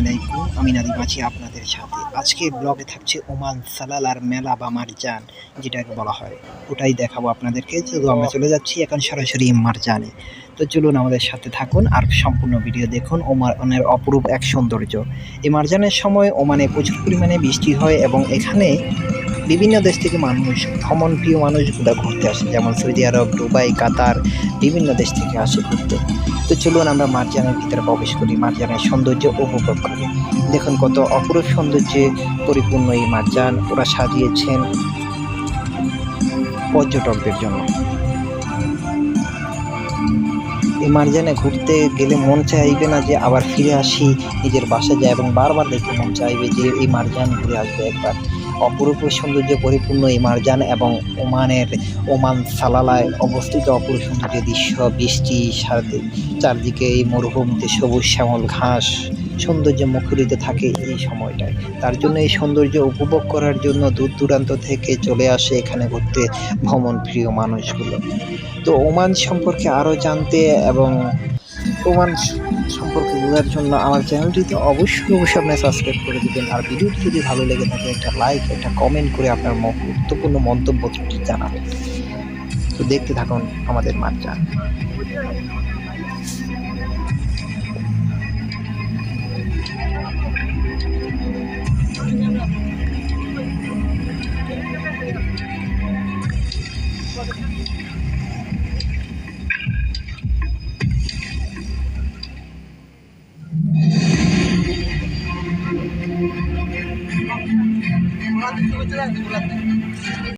আলাইকুম। আমি নাদিম আছি আপনাদের সাথে। আজকে ব্লগে থাকছে ওমান সালাল আর মেলা বা মারজান, যেটাকে বলা হয়। ওটাই দেখাবো আপনাদেরকে। তো আমরা চলে যাচ্ছি এখন সরাসরি মারজানে। তো চলুন আমাদের সাথে থাকুন আর সম্পূর্ণ ভিডিও দেখুন ওমানের অপরূপ এক সৌন্দর্য। এই মারজানের সময় ওমানে প্রচুর পরিমাণে বৃষ্টি হয় এবং এখানে বিভিন্ন দেশ থেকে মানুষ ভ্রমণ প্রিয় মানুষগুলো ঘুরতে আসে। যেমন সৌদি আরব, দুবাই, কাতার, বিভিন্ন দেশ থেকে আসে ঘুরতে। তো চলুন আমরা মারজানের ভিতরে প্রবেশ করি মারজানের সৌন্দর্য উপভোগ করি। দেখুন কত অপরূপ সৌন্দর্যে পরিপূর্ণ এই মারজান ওরা সাজিয়েছেন পর্যটকদের জন্য। এই মারজানে ঘুরতে গেলে মন চাইবে না যে আবার ফিরে আসি, নিজের বাসায় যায় এবং বারবার দেখতে মন চাইবে যে এই মারজান ঘুরে আসবে একবার। অপরূপ সৌন্দর্য পরিপূর্ণ এই মারজান এবং ওমানের ওমান সালালায় অবস্থিত অপরূপ সৌন্দর্য দৃশ্য, বৃষ্টি চারদিকে এই মরুভূমিতে সবুজ শ্যামল ঘাস সৌন্দর্য মুখরিত থাকে এই সময়টায়। তার জন্য এই সৌন্দর্য উপভোগ করার জন্য দূর দূরান্ত থেকে চলে আসে এখানে ঘুরতে ভ্রমণ প্রিয় মানুষগুলো। তো ওমান সম্পর্কে আরও জানতে এবং ওমান সম্পর্কে বোঝার জন্য আমার চ্যানেলটিতে অবশ্যই অবশ্যই আপনার সাবস্ক্রাইব করে দেবেন। আর ভিডিওটি যদি ভালো লেগে থাকে, একটা লাইক একটা কমেন্ট করে আপনার গুরুত্বপূর্ণ মন্তব্যটি জানাবেন। তো দেখতে থাকুন আমাদের মাঠটা Bulan すいません。